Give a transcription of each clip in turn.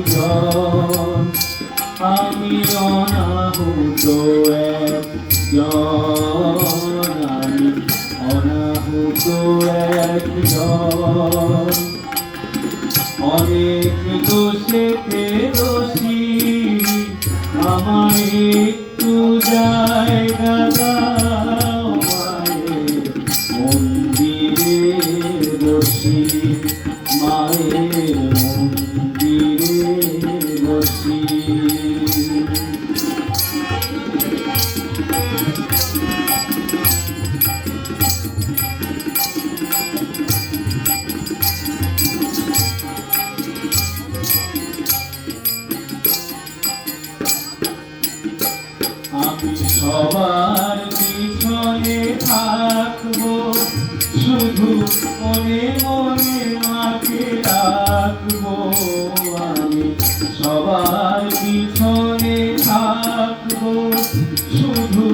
একজন আমি অনাহুত একজন আমি অনাহুত একজন। অনেক দোষেতে দোষী আমায় একটু জায়গা দাও, মায়ের মন্দিরে বসি সবার পিছনে থাকব। শুধু মনে মনে মাকে রাখব আমি সবার পিছনে থাকব। শুধু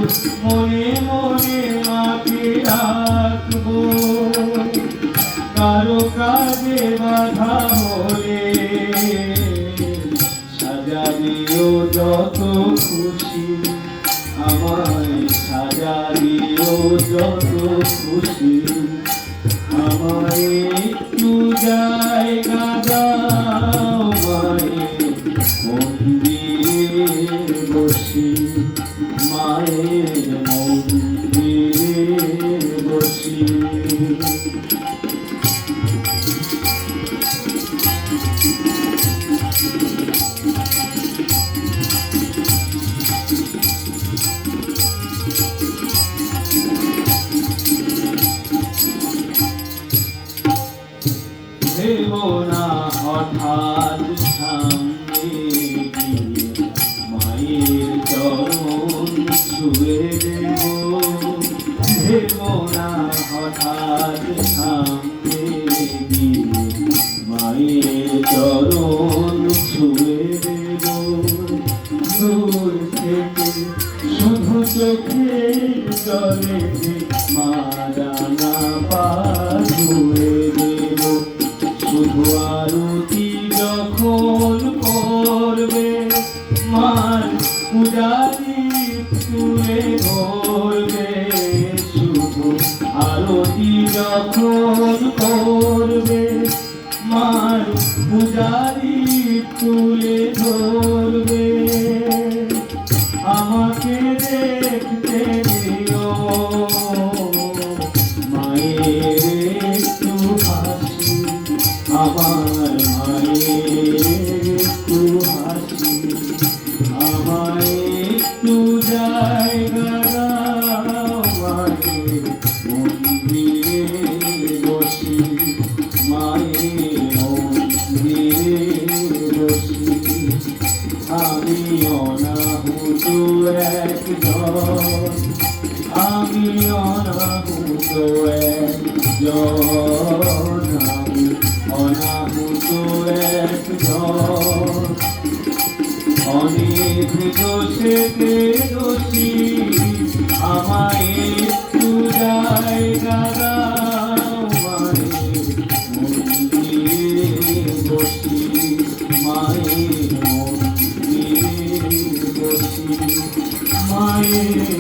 মনে মনে মাকে রাখব কারও কাজে বাধা হলে সাজালিও যত খুশি। আমায় সাজালিও যত খুশি আমায় একটু জায়গা দাও মায়ের হঠাৎ সামনে মায়ের চরণ ছুঁয়ে দেব দেব না হঠাৎ সামনে মার পূজারি তুলে ধরবে শুধু আরতি যখন করবে। পূজারি তুলে ধরবে। আমাকে দেখতে মায়ের একটু আমার মায়ের আমি অনাহুত একজন অনেক দোষেতে দোষী আমায় একটু জায়গা মায়ের